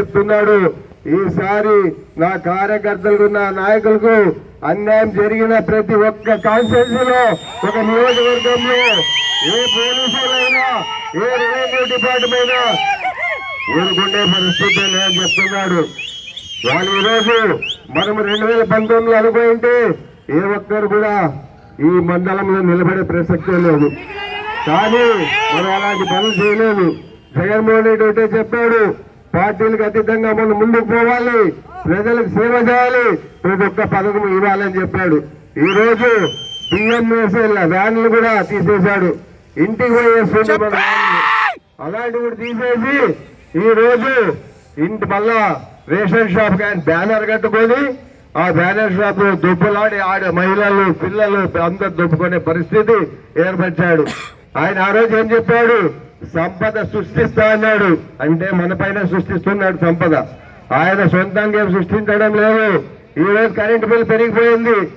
చెప్తున్నాడు. ఈసారి నా కార్యకర్తలకు నా నాయకులకు అన్యాయం జరిగిన ప్రతి ఒక్క కాన్స్టిట్యూన్సీలో ఒక నియోజకవర్గంలో ఏ పోలీసులైనా ఏ రెవెన్యూ డిపార్ట్మెంట్ ఊరుకుండే పరిస్థితి లేదని చెప్తున్నాడు. వాళ్ళు ఈరోజు మనం రెండు వేల పంతొమ్మిదిలో అనుకుంటే ఏ ఒక్కరు కూడా ఈ మండలంలో నిలబడే ప్రసక్తే లేదు. కానీ మనం అలాంటి పనులు చేయలేదు. జగన్మోహన్ రెడ్డి ఒకటే చెప్పాడు పార్టీలకు అతీతంగా మనం ముందుకు పోవాలి. ప్రజలకు సేవ చేయాలి. ప్రతి ఒక్క పథకం ఇవ్వాలని చెప్పాడు. ఈ రోజు బిఎంఎస్ఎల్ వ్యాన్లు కూడా తీసేశాడు. ఇంటికి పోయేస్తుండే మన వ్యాన్లు. అలాంటి కూడా తీసేసి ఈ రోజు ఇంటి మళ్ళా రేషన్ షాప్ కానీ బ్యానర్ కట్టుకొని ఆ బ్యానర్ షాప్లో దుబ్బలాడి ఆడే మహిళలు పిల్లలు అందరు దుబ్బుకునే పరిస్థితి ఏర్పరిచాడు. ఆయన ఆ రోజు ఏం చెప్పాడు? సంపద సృష్టిస్తా అన్నాడు అంటే మన పైన సృష్టిస్తున్నాడు సంపద. ఆయన సొంతంగా ఏం సృష్టించడం లేదు. ఈ రోజు కరెంటు బిల్ పెరిగిపోయింది.